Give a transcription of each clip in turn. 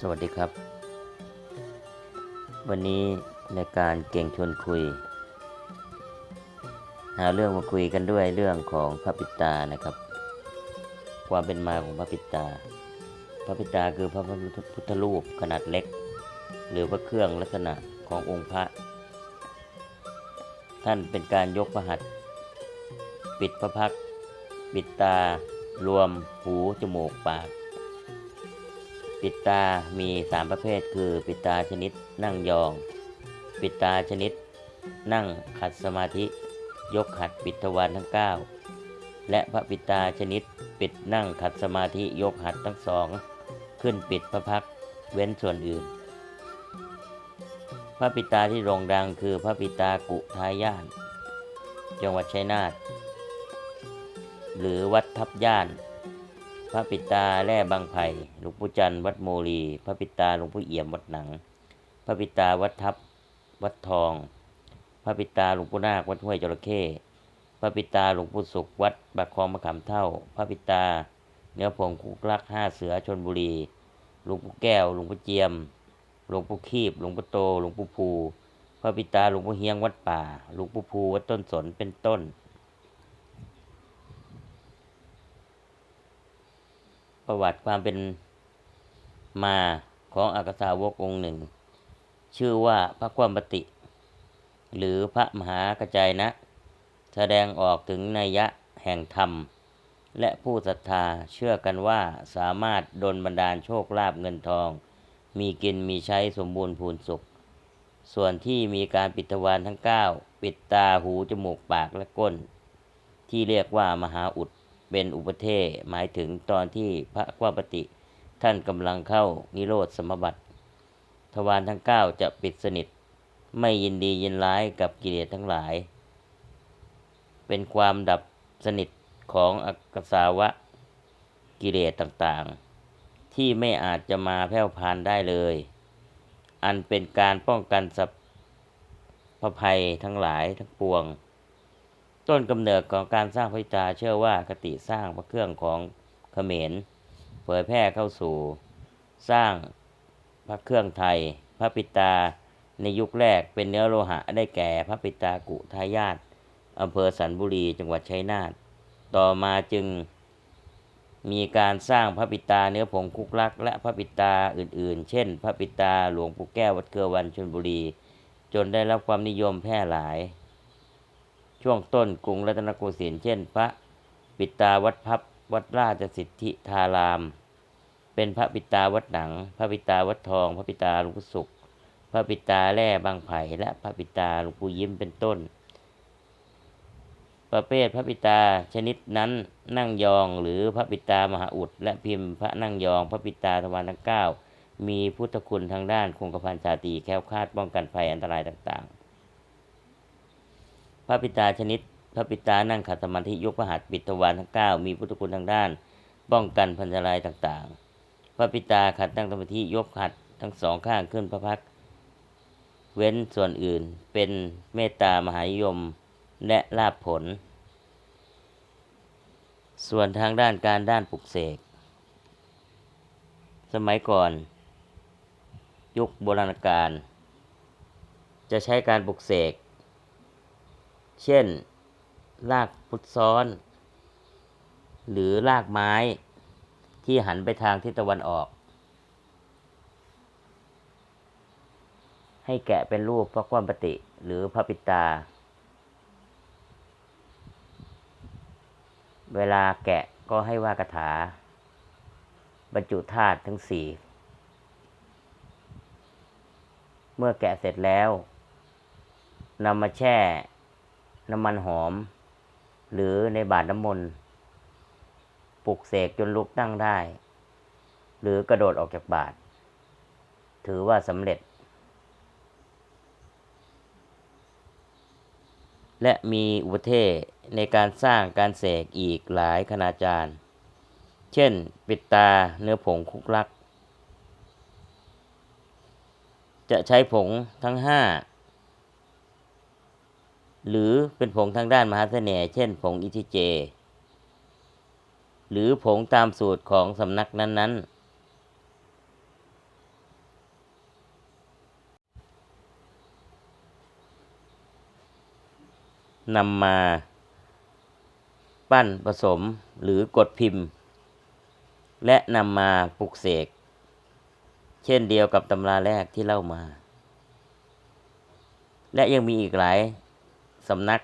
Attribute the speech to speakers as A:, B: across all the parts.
A: สวัสดีครับ วันนี้ในการเก่งชวนคุย หาเรื่องมาคุยกันด้วยเรื่องของพระปิตานะครับ ความเป็นมาของพระปิตา พระปิตาคือพระพุทธรูปขนาดเล็ก หรือพระเครื่องลักษณะขององค์พระ ท่านเป็นการยกพระหัตถ์ปิดพระพักตร์ปิดตารวมหูจมูกปาก ปิดตามีสามประเภท คือ ปิดตาชนิดนั่งยอง ปิดตาชนิด นั่งขัดสมาธิ ยกขัดปิดทวารทั้ง 9 และพระปิดตาชนิด ปิดนั่งขัดสมาธิยกหัดทั้งสองขึ้นปิดพระพักเว้นส่วนอื่น พระปิดตาที่โด่งดังคือพระปิดตากุทายาน จังหวัดชัยนาทหรือวัดทับย่าน ระปิตาแร่บางไผ่หลวงปู่จันทร์วัดโมลี พระปิตาหลวงปู่เอี่ยมวัดหนัง พระปิตาวัดทับวัดทอง พระปิตาหลวงปู่นาควัดห้วยจระเข้พระปิตาหลวงปู่สุขวัดบากคลองมะขามเท่า พระปิตาเนื้อผงคุกลักห้าเสือชนบุรีหลวงปู่แก้วหลวงปู่เจียมหลวงปู่คีบหลวงปู่โตหลวงปู่ภูพระปิตาหลวงปู่เฮียงวัดป่าหลวงปู่ภูวัดต้นสนเป็นต้น ประวัติความเป็นมาของอักษาวกองค์หนึ่ง ชื่อว่าพระความปติ หรือพระมหากระจายนะ แสดงออกถึงนัยยะแห่งธรรม และผู้ศรัทธาเชื่อกันว่าสามารถดลบันดาลโชคลาภเงินทอง มีกินมีใช้สมบูรณ์พูนสุข ส่วนที่มีการปิดทวารทั้ง 9 ปิดตาหูจมูกปากและก้น ที่เรียกว่ามหาอุด เป็นอุปเทศหมายถึงตอนที่พระกวาปติท่านกำลังเข้านิโรธสมบัติ ทวารทั้ง 9 จะปิดสนิท ไม่ยินดียินร้ายกับกิเลสทั้งหลาย เป็นความดับสนิทของอกสาวะกิเลสต่างๆ ที่ไม่อาจจะมาแผ่วพานได้เลย อันเป็นการป้องกันสัพพภัยทั้งหลายทั้งปวง ต้นกำเนิดของการสร้างพระปิตาเชื่อว่าคติสร้างพระเครื่องของเขมรเผยแพร่เข้าสู่สร้างพระเครื่องไทย พระปิตาในยุคแรกเป็นเนื้อโลหะได้แก่พระปิตากุทายาตอำเภอสันบุรีจังหวัดชัยนาทต่อมาจึงมีการสร้างพระปิตาเนื้อผงคุกลัก และพระปิตาอื่นๆ เช่น พระปิตาหลวงปู่แก้ววัดเกลือวันชนบุรี จนได้รับความนิยมแพร่หลาย ช่วงต้นกรุงรัตนโกสินทร์เช่น พระปิตาวัดพับวัดราชสิทธิธาราม เป็นพระปิตาวัดหนัง พระปิตาวัดทอง พระปิตาลวงสุข พระปิตาแร่บางไผ่และพระปิตาลวงปูยิ้มเป็นต้น ประเภทพระปิตาชนิดนั้นนั่งยองหรือพระปิตามหาอุด และพิมพ์พระนั่งยอง พระปิตาทวารทั้งเก้ามีพุทธคุณทางด้านคงกระพันชาตีแคล้วคลาดป้องกันภัยอันตรายต่างๆ พระปิตาชนิด พระปิตานั่งขัดสมาธิยกพระหัตถ์ปิดทวารทั้งเก้ามีพุทธคุณทางด้าน ป้องกันพันธรายต่างๆ พระปิตาขัดนั่งสมาธิยกหัดทั้งสองข้างขึ้นพระพักเว้นส่วนอื่นเป็นเมตตามหานิยมและลาภผล ส่วนทางด้านการด้านปลุกเสก สมัยก่อน ยุคโบราณกาลจะใช้การปลุกเสก เช่น รากพุทธซ้อน หรือรากไม้ที่หันไปทางทิศตะวันออก ให้แกะเป็นรูปพระความปฏิหรือพระปิตา เวลาแกะก็ให้ว่ากถา บรรจุธาตุทั้งสี่เมื่อแกะเสร็จแล้วนำมาแช่ น้ำมันหอม หรือในบาตรน้ำมนต์ปลุกเสกจนลุกนั่งได้ หรือกระโดดออกจากบาตรถือว่าสำเร็จ และมีอุปเทศในการสร้างการเสกอีกหลายคณาจารย์ เช่น ปิดตาเนื้อผงคุกลัก จะใช้ผงทั้งห้า หรือเป็นผงทางด้านมหาเสน่ห์เช่นผงอิทิเจ หรือผงตามสูตรของสำนักนั้น ๆนำมาปั้นผสมหรือกดพิมพ์ และนำมาปลุกเสก เช่นเดียวกับตำราแรกที่เล่ามา และยังมีอีกหลาย สำนัก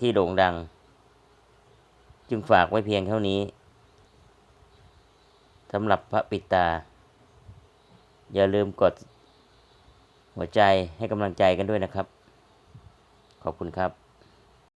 A: ที่โด่งดัง จึงฝากไว้เพียงเท่านี้สำหรับพระปิตา อย่าลืมกดหัวใจให้กำลังใจกันด้วยนะครับ ขอบคุณครับ